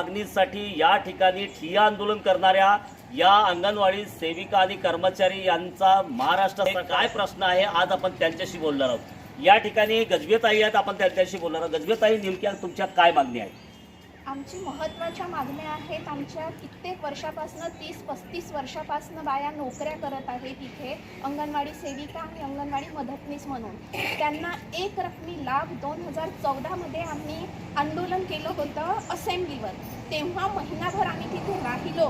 मागणीसाठी या ठिकाणी ठिय्या आंदोलन करणाऱ्या या अंगणवाडी सेविका आणि कर्मचारी यांचा महाराष्ट्राचा काय प्रश्न आहे? आज आपण त्यांच्याशी बोलणार आहोत. या ठिकाणी गजबेताई आहेत आपण त्यांच्याशी बोलणार आहोत. गजबेताई नेमक्या तुमच्या काय मागणी आहे? आमची महत्त्वाच्या मागण्या आहेत. आमच्या कित्येक वर्षापासनं तीस पस्तीस वर्षापासनं बाया नोकऱ्या करत आहेत इथे अंगणवाडी सेविका आणि अंगणवाडी मदतनीस म्हणून. त्यांना एक रकमी लाभ दोन हजार चौदामध्ये आम्ही आंदोलन केलं होतं असेंब्लीवर. तेव्हा महिनाभर आम्ही तिथे राहिलो.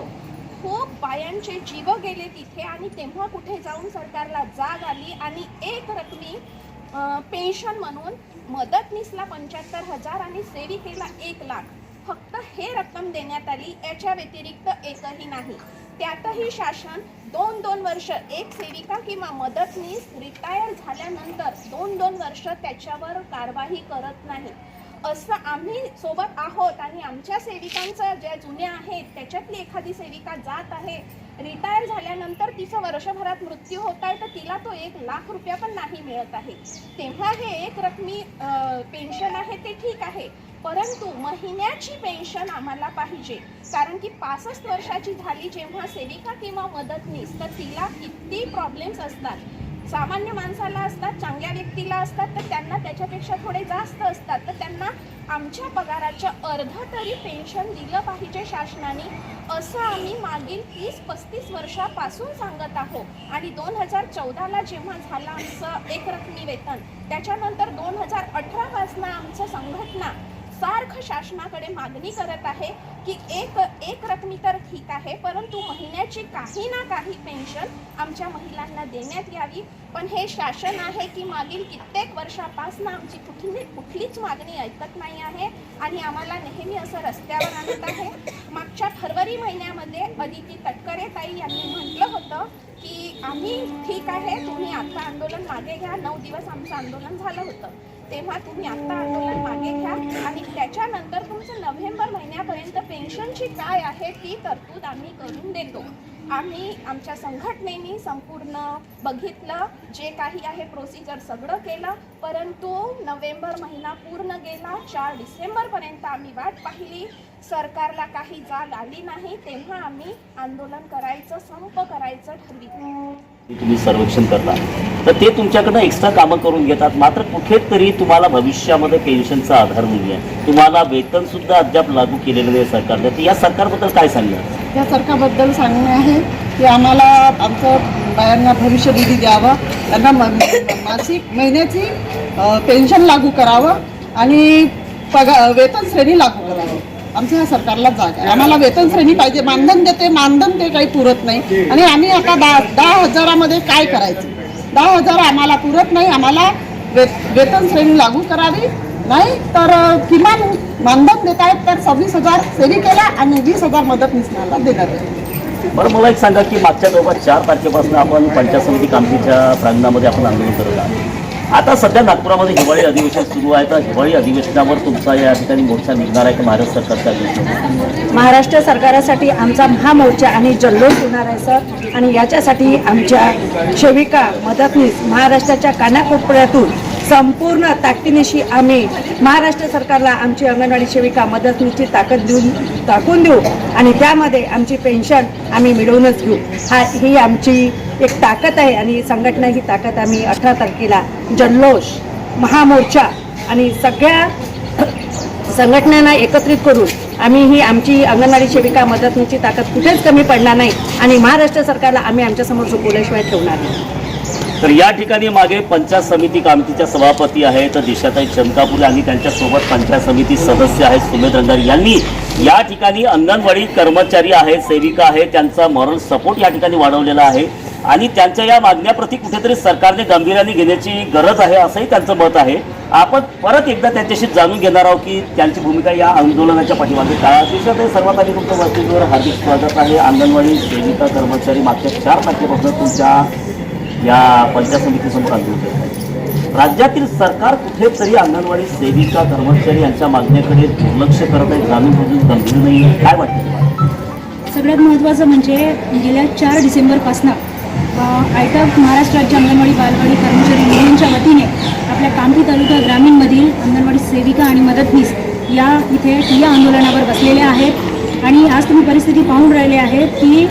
खूप बायांचे जीव गेले तिथे आणि तेव्हा कुठे जाऊन सरकारला जाग आली आणि एक रकमी पेन्शन म्हणून मदतनीसला पंच्याहत्तर हजार आणि सेविकेला एक लाख. फक्त हे रक्कम देण्यात आली याच्या व्यतिरिक्त एकही नाही. त्यातही शासन दोन दोन वर्ष एक सेविका किंवा मदतनीस रिटायर झाल्यानंतर दोन दोन वर्ष त्याच्यावर कारवाई करत नाही. असं आम्ही सोबत आहोत आणि आमच्या सेविकांचं ज्या जुन्या आहेत त्याच्यातली एखादी सेविका जात आहे रिटायर झाल्यानंतर तिचं वर्षभरात मृत्यू होत आहे तर तिला तो एक लाख रुपया पण नाही मिळत आहे. तेव्हा हे एक रकमी पेन्शन आहे ते ठीक आहे. परंतु महिन्याची पेन्शन आम्हाला पाहिजे. कारण की पासष्ट वर्षाची झाली जेव्हा सेविका किंवा मदतनीस तर तिला किती प्रॉब्लेम्स असतात. सामान्य माणसाला असतात चांगल्या व्यक्तीला असतात तर त्यांना त्याच्यापेक्षा थोडे जास्त असतात. तर त्यांना आमच्या पगाराच्या अर्ध तरी पेन्शन दिलं पाहिजे शासनाने. असं आम्ही मागील तीस पस्तीस वर्षापासून सांगत आहोत. आणि दोन हजार चौदाला जेव्हा झालं आमचं एकरकमी वेतन त्याच्यानंतर दोन हजार अठरापासनं आमचं संघटना सारखं शासनाकडे मागणी करत आहे की एक एक रकमी तर ठीक आहे परंतु महिन्याची काही ना काही पेन्शन आमच्या महिलांना देण्यात यावी. पण हे शासन आहे की मागील कित्येक वर्षापासून आमची कुठली कुठलीच मागणी ऐकत नाही आहे आणि आम्हाला नेहमी असं रस्त्यावर आणत आहे. मागच्या फरवरी महिन्यामध्ये अदिती तटकरे ताई यांनी म्हटलं होतं की आम्ही ठीक आहे तुम्ही आता आंदोलन मागे घ्या. नऊ दिवस आमचं आंदोलन झालं होतं. तेव्हा तुम्ही आता आंदोलन मागे घ्या. आणि त्याच्यानंतर तुमचं नोव्हेंबर महिन्यापर्यंत पेन्शनची काय आहे ती तरतूद आम्ही करून देतो. आम्ही आमच्या संघटनेनी संपूर्ण बघितलं जे काही आहे प्रोसिजर सगळं केलं परंतु नोव्हेंबर महिना पूर्ण गेला चार डिसेंबरपर्यंत आम्ही वाट पाहिली. सरकारला काही जाग आली नाही तेव्हा आम्ही आंदोलन करायचं संप करायचं ठरविलं. तुम्ही सर्वेक्षण करता. तर ते तुमच्याकडनं एक्स्ट्रा कामं करून घेतात. मात्र कुठेतरी तुम्हाला भविष्यामध्ये पेन्शनचा आधार नाही आहे तुम्हाला वेतन सुद्धा अद्याप लागू केलेलं नाही सरकारने. तर या सरकारबद्दल काय सांगणार? या सरकारबद्दल सांगणे आहे की आम्हाला आमचं बायांना भविष्य निधी द्यावा. त्यांना मासिक महिन्याची पेन्शन लागू करावं आणि पगा वेतन श्रेणी लागू करावं. आमच्या ह्या सरकारला जाग आहे. आम्हाला वेतन श्रेणी पाहिजे. मानधन देते मानधन ते काही पुरत नाही. आणि आम्ही आता दहा दहा हजारामध्ये काय करायचं? दहा हजार आम्हाला पुरत नाही. आम्हाला वे वेतन श्रेणी लागू करावी. नाही तर किमान मानधन देत आहेत तर सव्वीस हजार सेविकेला आणि वीस हजार मदतनीसला देण्यात येईल बरं मला एक सांगा की मागच्या जवळपास चार तारखेपासून आपण पंचायत समिती कामतीच्या प्रांगणामध्ये आपण आंदोलन करत आहोत. आता सध्या नागपुरामध्ये हिवाळी अधिवेशन सुरू आहे. तर हिवाळी अधिवेशनावर तुमचा या ठिकाणी मोर्चा निघणार आहे का? महाराष्ट्र सरकारच्या महाराष्ट्र सरकारासाठी आमचा महामोर्चा आणि जल्लोष होणार आहे सर. आणि याच्यासाठी आमच्या सेविका मदतनीस महाराष्ट्राच्या कानाकोपऱ्यातून संपूर्ण ताकदीनिशी आम्ही महाराष्ट्र सरकारला आमची अंगणवाडी सेविका मदतनीची ताकद देऊन दाखवून देऊ आणि त्यामध्ये आमची पेन्शन आम्ही मिळवूनच घेऊ. हा ही आमची एक ताकद आहे आणि संघटना ही ताकद आम्ही अठरा तारखेला जल्लोष महामोर्चा आणि सगळ्या संघटनांना एकत्रित करून आम्ही ही आमची अंगणवाडी सेविका मदतनीची ताकद कुठेच कमी पडणार नाही आणि महाराष्ट्र सरकारला आम्ही आमच्यासमोर झोपवल्याशिवाय ठेवणार नाही. तर या ठिकाणी मागे पंचायत समिती कामतीच्या सभापती आहेत दिशाताई चंकापुरे आणि त्यांच्यासोबत पंचायत समिती सदस्य आहेत सुमेध रंगारी यांनी. या ठिकाणी अंगणवाडी कर्मचारी आहेत सेविका आहेत त्यांचा मॉरल सपोर्ट या ठिकाणी वाढवलेला आहे. आणि त्यांच्या या मागण्याप्रती कुठेतरी सरकारने गांभीर्याने घेण्याची गरज आहे असंही त्यांचं मत आहे. आपण परत एकदा त्यांच्याशी जाणून घेणार आहोत की त्यांची भूमिका या आंदोलनाच्या पाठीमागे काय दिशाताई सर्वात आधी तुमच्या वसतिगृहावर हार्दिक स्वागत आहे. अंगणवाडी सेविका कर्मचारी मागच्या चार तारखेपासून तुमच्या या पंचायत समितीतून चालू होते राज्यातील सरकार कुठेतरी अंगणवाडी सेविका कर्मचारी यांच्या मागण्याकडे दुर्लक्ष करत आहे. ग्रामीण बुजून गंभीर नाही. काय वाटतं? सगळ्यात महत्त्वाचं म्हणजे गेल्या चार डिसेंबरपासून आयटक महाराष्ट्र राज्य अंगणवाडी बालवाडी कर्मचारी युनियनच्या वतीने आपल्या कामठी तालुका ग्रामीणमधील अंगणवाडी सेविका आणि मदतनीस या इथे ठिय्या आंदोलनावर बसलेल्या आहेत. आणि आज तुम्ही परिस्थिती पाहून राहिले आहेत की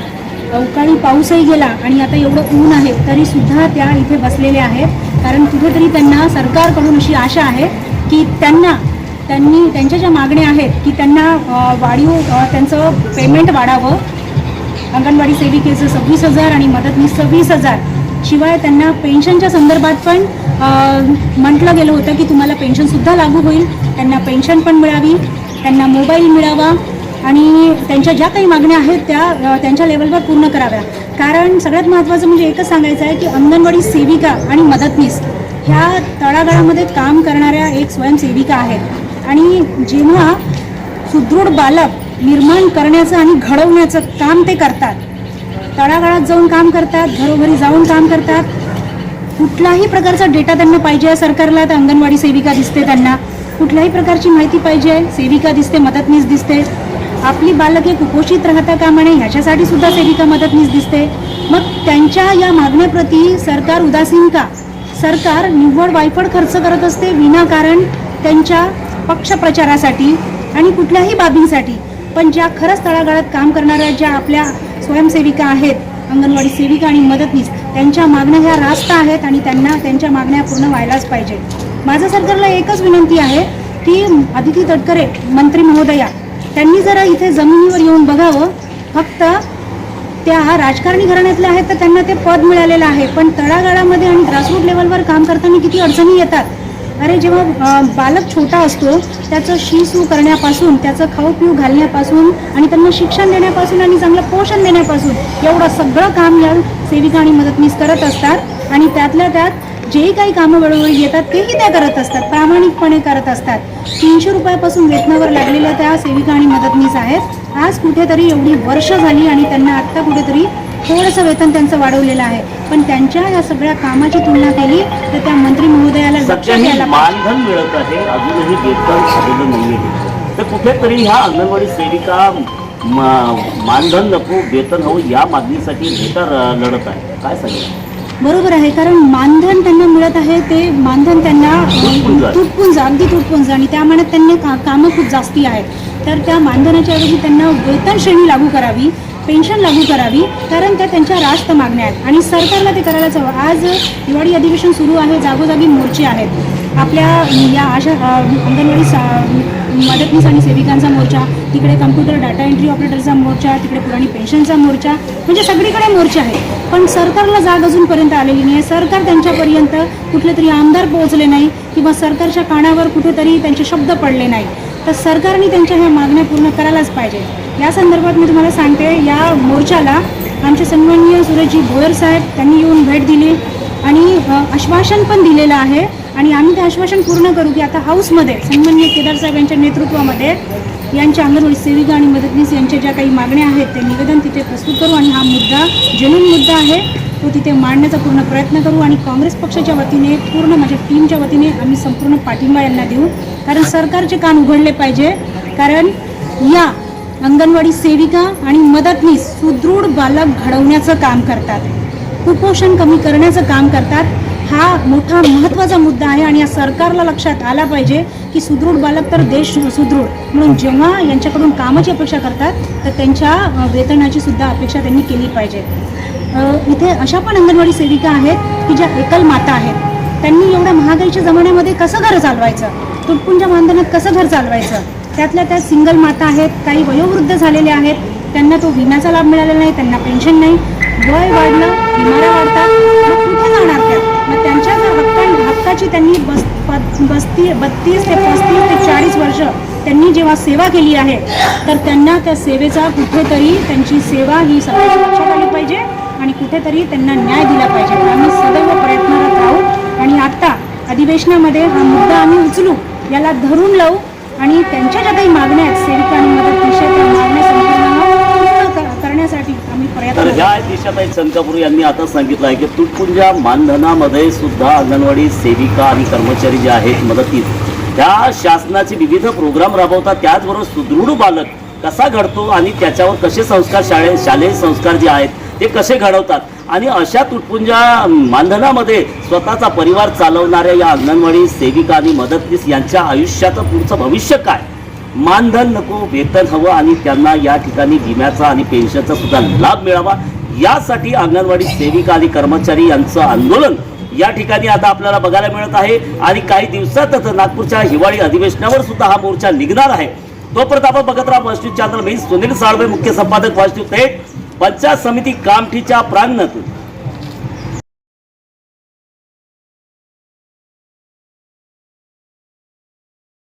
अवकाळी पाऊसही गेला आणि आता एवढं ऊन आहे तरीसुद्धा त्या इथे बसलेल्या आहेत. कारण कुठेतरी त्यांना सरकारकडून अशी आशा आहे की त्यांना त्यांनी त्यांच्या ज्या मागण्या आहेत की त्यांना वाढीव त्यांचं पेमेंट वाढावं. अंगणवाडी सेविकेचं सव्वीस हजार आणि मदतनीस सव्वीस हजार. शिवाय त्यांना पेन्शनच्या संदर्भात पण म्हटलं गेलं होतं की तुम्हाला पेन्शनसुद्धा लागू होईल. त्यांना पेन्शन पण मिळावी. त्यांना मोबाईल मिळावा. आणि त्यांच्या ज्या काही मागण्या आहेत त्या त्यांच्या लेवलवर पूर्ण कराव्या. कारण सगळ्यात महत्त्वाचं म्हणजे एकच सांगायचं आहे की अंगणवाडी सेविका आणि मदतनीस ह्या तळागाळामध्ये काम करणाऱ्या एक स्वयंसेविका आहेत. आणि जेव्हा सुदृढ बालक निर्माण करण्याचं आणि घडवण्याचं काम ते करतात तळागाळात जाऊन काम करतात घरोघरी जाऊन काम करतात कुठलाही प्रकारचा डेटा त्यांना पाहिजे आहे सरकारला तर अंगणवाडी सेविका दिसते त्यांना. कुठल्याही प्रकारची माहिती पाहिजे आहे सेविका दिसते मदतनीस दिसते. आपली बालके कुपोषित राहता कामा नये ह्याच्यासाठी सुद्धा सेविका मदतनीस दिसते. मग त्यांच्या या मागण्याप्रती सरकार उदासीन का? सरकार निव्वळ वायफळ खर्च करत असते विनाकारण त्यांच्या पक्षप्रचारासाठी आणि कुठल्याही बाबींसाठी. पण ज्या खरंच तळागाळात काम करणाऱ्या ज्या आपल्या स्वयंसेविका आहेत अंगणवाडी सेविका आणि मदतनीस त्यांच्या मागण्या ह्या रास्त आहेत आणि त्यांना त्यांच्या मागण्या पूर्ण व्हायलाच पाहिजे. माझं सरकारला एकच विनंती आहे की आदिती तटकरे मंत्री महोदया त्यांनी जरा इथे जमिनीवर येऊन बघावं. फक्त त्या राजकारणी घराण्यातल्या आहेत तर त्यांना ते पद मिळालेलं आहे. पण तळागाळामध्ये आणि ग्रासरूट लेवलवर काम करताना किती अडचणी येतात? अरे जेव्हा बालक छोटा असतो त्याचं शी सू करण्यापासून त्याचं खाऊ पिऊ घालण्यापासून आणि त्यांना शिक्षण देण्यापासून आणि चांगलं पोषण देण्यापासून एवढं सगळं काम या सेविका आणि मदतनीस करत असतात. आणि त्यातल्या त्यात जेही काही कामं वेळोवेळी येतात तेही त्या करत असतात. प्रामाणिकपणे करत असतात. तीनशे रुपयापासून वेतनावर लागलेल्या त्या सेविका आणि मदतनीस आहेत. आज कुठेतरी एवढी वर्ष झाली आणि त्यांना आत्ता कुठेतरी थोडंसं वेतन त्यांचं वाढवलेलं आहे. पण त्यांच्या या सगळ्या कामाची तुलना केली तर त्या मंत्री महोदयाला मानधन मिळत आहे. अजूनही वेतन तर कुठेतरी ह्या अंगणवाडी सेविका मानधन नको वेतन हवं या मागणीसाठी नेता लढत आहे. काय सांगेल बरोबर आहे कारण मानधन त्यांना मिळत आहे ते मानधन त्यांना आहे. तुटपुंज अगदी तुटपुंज आणि त्या मनात त्यांनी का कामं खूप जास्ती आहेत. तर त्या मानधनाच्या ऐवजी त्यांना वेतन श्रेणी लागू करावी पेन्शन लागू करावी कारण त्या त्यांच्या रास्त मागण्या आहेत. आणि सरकारला ते करायलाच हवं. आज दिवाळी अधिवेशन सुरू आहे जागोजागी मोर्चे आहेत. आपल्या या आशा अंगणवाडी सा मदतनीस आणि सेविकांचा मोर्चा तिकडे कम्प्युटर डाटा एंट्री ऑपरेटरचा मोर्चा तिकडे पुराणी पेन्शनचा मोर्चा म्हणजे सगळीकडे मोर्चे आहेत पण सरकारला जाग अजूनपर्यंत आलेली नाही आहे सरकार त्यांच्यापर्यंत कुठले तरी आमदार पोहोचले नाही किंवा सरकारच्या कानावर कुठेतरी त्यांचे शब्द पडले नाही. तर सरकारने त्यांच्या ह्या मागण्या पूर्ण करायलाच पाहिजे. या संदर्भात मी तुम्हाला सांगते या मोर्चाला आमचे सन्माननीय सुरेशजी भोयर साहेब त्यांनी येऊन भेट दिली आणि आश्वासन पण दिलेलं आहे. आणि आम्ही ते आश्वासन पूर्ण करू की आता हाऊसमध्ये सन्मान्य केदार साहेब यांच्या नेतृत्वामध्ये यांच्या अंगणवाडी सेविका आणि मदतनीस यांच्या ज्या काही मागण्या आहेत ते निवेदन तिथे प्रस्तुत करू आणि हा मुद्दा जेन्युन मुद्दा आहे तो तिथे मांडण्याचा पूर्ण प्रयत्न करू आणि काँग्रेस पक्षाच्या वतीने पूर्ण माझ्या टीमच्या वतीने आम्ही संपूर्ण पाठिंबा यांना देऊ. कारण सरकारचे कान उघडले पाहिजे कारण या अंगणवाडी सेविका आणि मदतनीस सुदृढ बालक घडवण्याचं काम करतात कुपोषण कमी करण्याचं काम करतात हा मोठा महत्त्वाचा मुद्दा आहे आणि या सरकारला लक्षात आला पाहिजे की सुदृढ बालक तर देश सुदृढ. म्हणून जेव्हा यांच्याकडून कामाची अपेक्षा करतात तर त्यांच्या वेतनाची सुद्धा अपेक्षा त्यांनी केली पाहिजे. इथे अशा पण अंगणवाडी सेविका आहेत की ज्या एकल माता आहेत. त्यांनी एवढ्या महागाईच्या जमान्यामध्ये कसं घर चालवायचं? तुटपुंच्या मानधनात कसं घर चालवायचं? त्यातल्या त्या सिंगल माता आहेत काही वयोवृद्ध झालेल्या आहेत. त्यांना तो विम्याचा लाभ मिळालेला नाही त्यांना पेन्शन नाही. वय वाढलं बिमाऱ्या वाढतात कुठे जाणार त्या? मग त्यांच्या जर हक्कां हक्काची त्यांनी बस प- बस्ती बत्तीस ते पस्तीस ते चाळीस वर्ष त्यांनी जेव्हा सेवा केली आहे तर त्यांना त्या सेवेचा कुठेतरी त्यांची सेवा ही सरकारच्या लक्षात आली पाहिजे आणि कुठेतरी त्यांना न्याय दिला पाहिजे. तर आम्ही सदैव प्रयत्नरत राहू आणि आत्ता अधिवेशनामध्ये हा मुद्दा आम्ही उचलू याला धरून लावू आणि त्यांच्या ज्या काही मागण्या आहेत सेविका आणि मदत विषय त्या मागण्या करण्यासाठी आम्ही प्रयत्न तर. ह्या दिशाताई यांनी आता सांगितलं आहे की तुटपुंजा मानधनामध्ये सुद्धा अंगणवाडी सेविका आणि कर्मचारी जे आहेत मदतीत. त्या शासनाचे विविध प्रोग्राम राबवतात त्याचबरोबर सुदृढ बालक कसा घडतो आणि त्याच्यावर कसे संस्कार शाळे शालेय संस्कार जे आहेत ते कसे घडवतात? आणि अशा तुटपुंजा मानधनामध्ये स्वतःचा परिवार चालवणाऱ्या या अंगणवाडी सेविका आणि मदतनीस यांच्या आयुष्याचं पुढचं भविष्य काय? मानधन नको वेतन हवं आणि त्यांना या ठिकाणी विम्याचा आणि पेन्शनचा सुद्धा लाभ मिळावा. यासाठी अंगणवाडी सेविका आणि कर्मचारी यांचं आंदोलन या ठिकाणी आता आपल्याला बघायला मिळत आहे. आणि काही दिवसातच नागपूरच्या हिवाळी अधिवेशनावर सुद्धा हा मोर्चा निघणार आहे. तोपर्यंत आपण बघत राहा पॉझिटिव्ह चॅनल मी सुनील साळवे मुख्य संपादक पॉझिटिव्ह थेट पंचायत समिती कामठीच्या प्रांगणातून